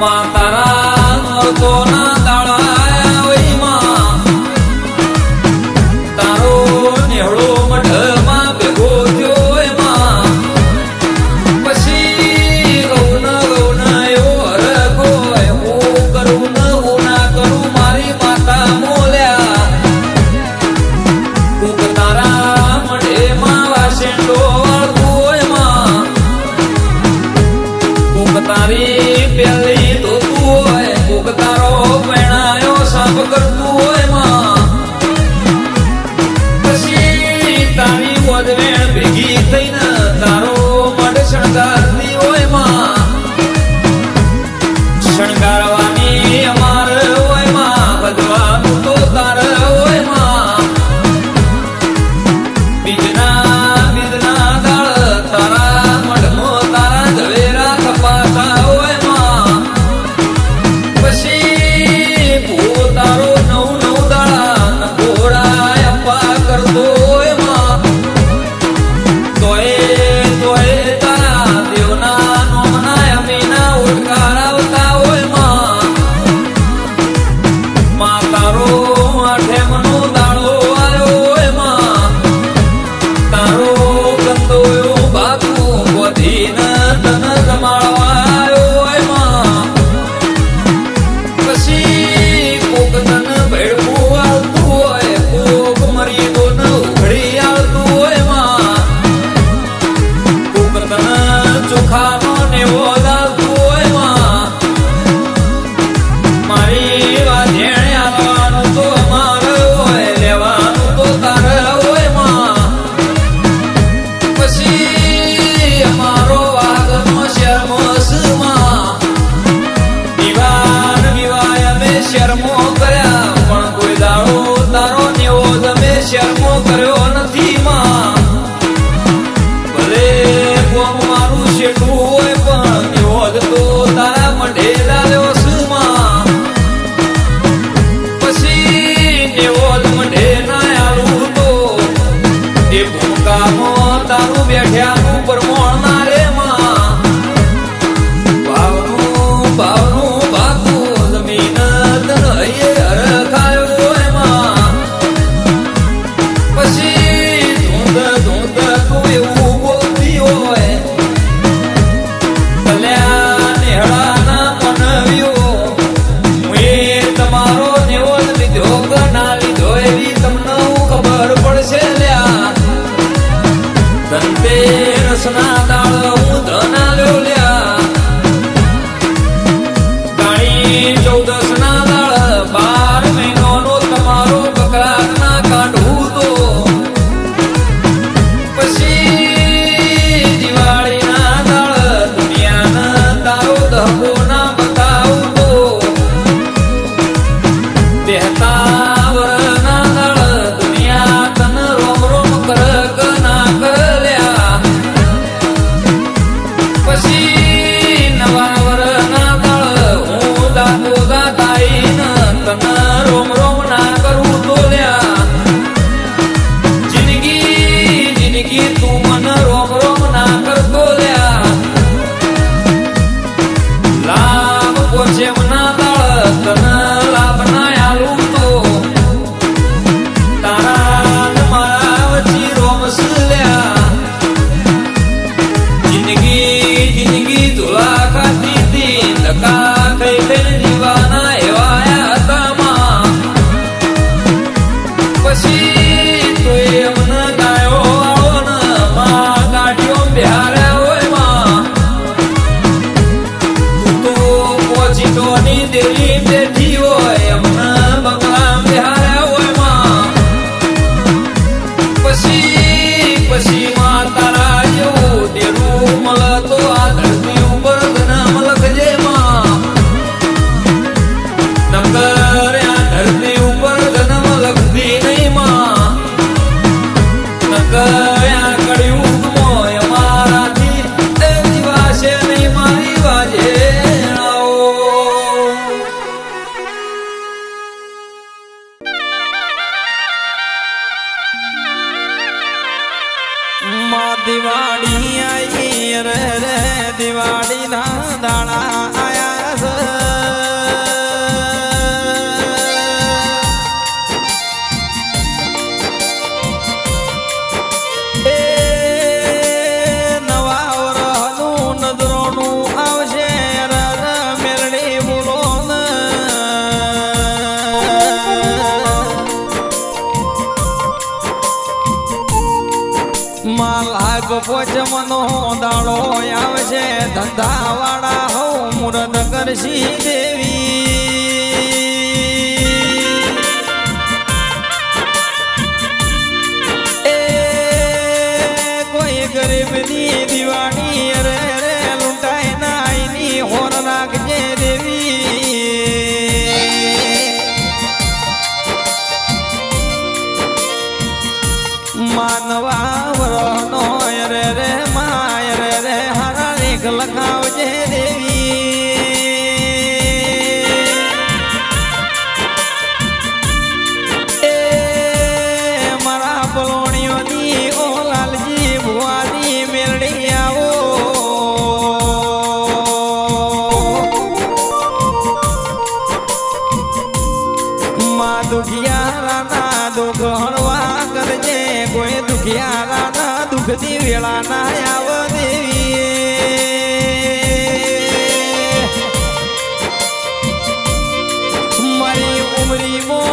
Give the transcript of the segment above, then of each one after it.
માં તારા ના દાડા કાળી ચૌદસના માં લાગ પોચમનો દાડો આવશે. ધંધાવાળા હો મુરદ કરશી દેવી. ની વેળા ના આવ દેવી મારી ઉમરી મો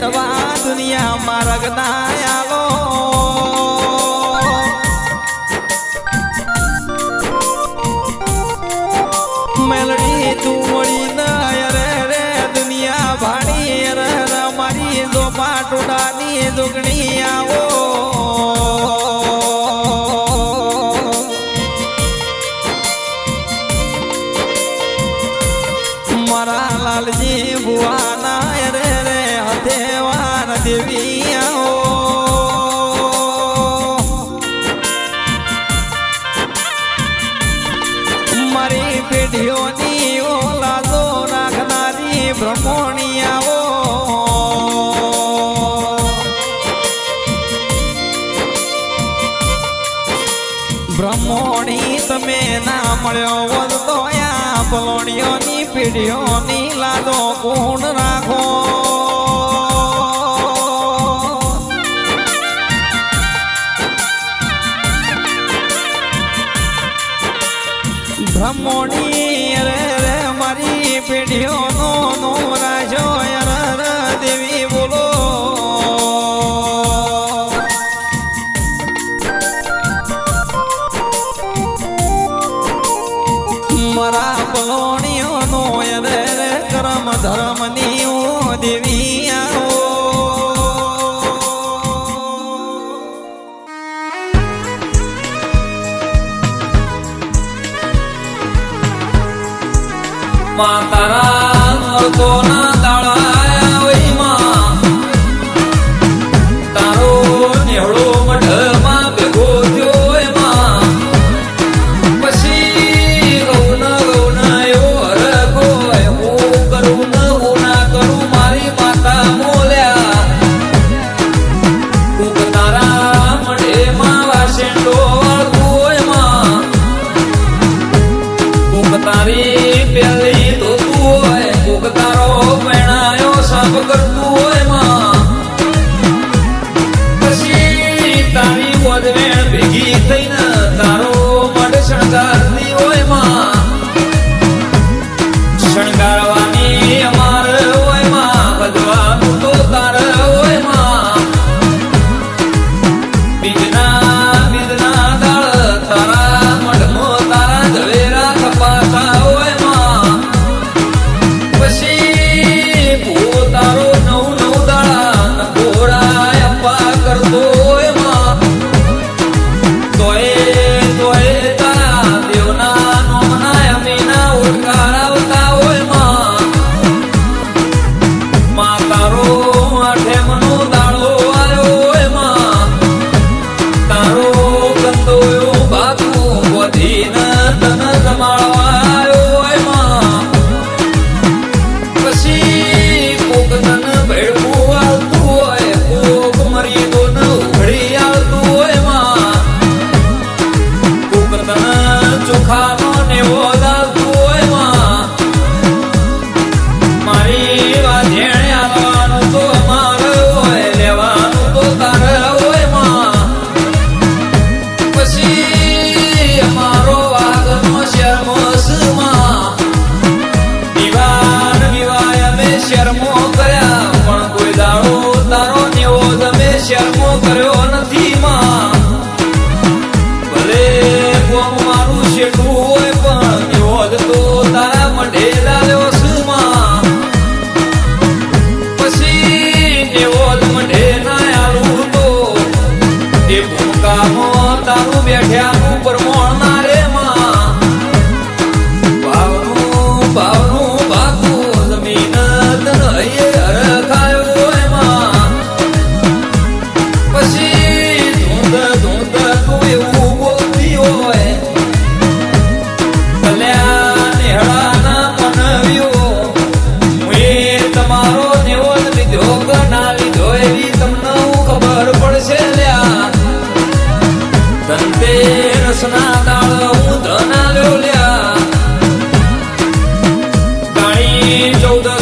હેડવા દુનિયા માર્ગ ના આવો. મેલડી તું વળી ના રે રે, દુનિયા ભાણી રે મારી જો પાટોડાની દુગણી આવો. મારા લાલજી ભુવાના દેવાન દેવી મારી પેઢીઓની ઓલાદો રાખનારી બ્રહ્મોણિયાઓ બ્રહ્મોણી તમે ના મળ્યો વધતો યા લાદો કોણ રાખો. મોડી રે મારી પેઢીઓ નો નો રાજો માં તારા અર્થોના દાડા Peguei e tem na હું